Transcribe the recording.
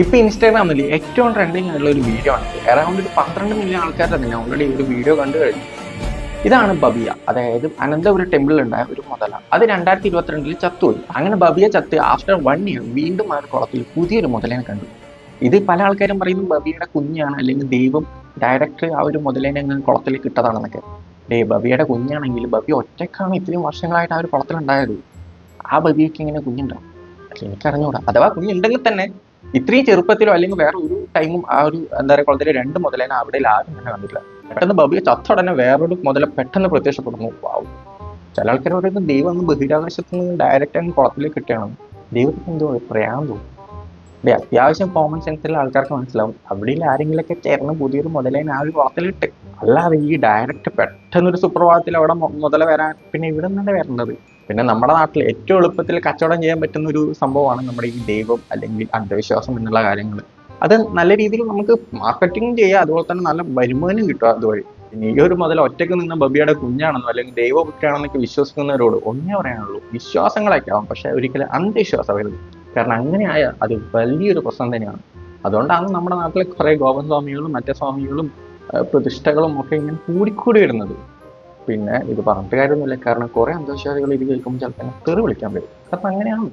ഇപ്പൊ ഇൻസ്റ്റാഗ്രാമിൽ ഏറ്റവും ട്രെൻഡിങ് ആയിട്ടുള്ള ഒരു വീഡിയോ ആണ്. അറൗണ്ട് ഒരു പന്ത്രണ്ട് മില്യൺ ആൾക്കാർ തന്നെ ഓൾറെഡി ഒരു വീഡിയോ കണ്ടു കഴിഞ്ഞു. ഇതാണ് ബബിയ. അതായത് അനന്തപുരം ടെമ്പിളിൽ ഉണ്ടായ ഒരു മുതല. അത് രണ്ടായിരത്തി ഇരുപത്തിരണ്ടിൽ ചത്തുപോയി. അങ്ങനെ ബബിയ ചത്ത് ആഫ്റ്റർ വൺ ഇയർ വീണ്ടും ആ കുളത്തിൽ പുതിയൊരു മുതലേനെ കണ്ടു. ഇത് പല ആൾക്കാരും പറയുന്നു ബബിയുടെ കുഞ്ഞാണ് അല്ലെങ്കിൽ ദൈവം ഡയറക്റ്റ് ആ ഒരു മുതലേനെ അങ്ങ് കുളത്തിലേക്ക് ഇട്ടതാണെന്നൊക്കെ. ഡേ ബബിയുടെ കുഞ്ഞാണെങ്കിൽ ബബി ഒറ്റക്കാണ് ഇത്രയും വർഷങ്ങളായിട്ട് ആ ഒരു കുളത്തിലുണ്ടായത്. ആ ബബിയൊക്കെ ഇങ്ങനെ കുഞ്ഞുണ്ടാവും എനിക്കറിഞ്ഞൂടാ. അഥവാ കുഞ്ഞുണ്ടെങ്കിൽ തന്നെ ഇത്രയും ചെറുപ്പത്തിലോ അല്ലെങ്കിൽ വേറെ ഒരു ടൈമും ആ ഒരു എന്താ പറയുക കുളത്തിലെ രണ്ട് മുതലേനെ അവിടെ ആരും തന്നെ കണ്ടില്ല പെട്ടെന്ന് ബബിയെ ചത്തോടനെ വേറൊരു മുതല പെട്ടെന്ന് പ്രത്യക്ഷപ്പെടുന്നു. വാവും ചില ആൾക്കാർ പറയുന്നത് ദൈവം അങ്ങ് ബഹിരാകാശത്ത് നിന്ന് ഡയറക്റ്റ് അങ്ങ് കുളത്തിലേക്ക് കിട്ടിയാണ് ദൈവത്തിന് എന്തോ പറയാൻ തോന്നും. അത്യാവശ്യം കോമൺ സെൻസിലുള്ള ആൾക്കാർക്ക് മനസ്സിലാവും. അവിടെ ആരെങ്കിലൊക്കെ ചേർന്ന് പുതിയൊരു മുതലേനെ ആ ഒരു കുളത്തിലിട്ട്. അല്ലാതെ ഈ ഡയറക്റ്റ് പെട്ടെന്നൊരു സുപ്രഭാതത്തിൽ അവിടെ മുതല വരാൻ പിന്നെ ഇവിടെ നിന്നല്ലേ വരേണ്ടത്? പിന്നെ നമ്മുടെ നാട്ടിൽ ഏറ്റവും എളുപ്പത്തിൽ കച്ചവടം ചെയ്യാൻ പറ്റുന്ന ഒരു സംഭവമാണ് നമ്മുടെ ഈ ദൈവം അല്ലെങ്കിൽ അന്ധവിശ്വാസം എന്നുള്ള കാര്യങ്ങൾ അത് നല്ല രീതിയിൽ നമുക്ക് മാർക്കറ്റിംഗ് ചെയ്യാം അതുപോലെ തന്നെ നല്ല വരുമാനം കിട്ടും അതുവഴി. പിന്നെ ഈ ഒരു മുതൽ ഒറ്റയ്ക്ക് നിന്ന ബബിയുടെ കുഞ്ഞാണെന്നോ അല്ലെങ്കിൽ ദൈവപുത്രാണെന്നൊക്കെ വിശ്വസിക്കുന്നവരോട് ഒന്നേ പറയാനുള്ളൂ വിശ്വാസങ്ങളൊക്കെ ആവും പക്ഷെ ഒരിക്കലും അന്ധവിശ്വാസമായിരുന്നു കാരണം അങ്ങനെയായ അത് വലിയൊരു പ്രശ്നം തന്നെയാണ്. അതുകൊണ്ടാണ് നമ്മുടെ നാട്ടിലെ കുറെ ഗോപൻ സ്വാമികളും മറ്റേ സ്വാമികളും പ്രതിഷ്ഠകളും ഒക്കെ ഇങ്ങനെ കൂടിക്കൂടി വരുന്നത്. പിന്നെ ഇത് പറഞ്ഞിട്ട് കാര്യമൊന്നുമില്ല. കാരണം കുറേ അന്ധവിശ്വാസികൾ ഇത് കേൾക്കുമ്പോൾ ചിലപ്പോൾ തെറി വിളിക്കാൻ വരും. അപ്പം അങ്ങനെയാണ്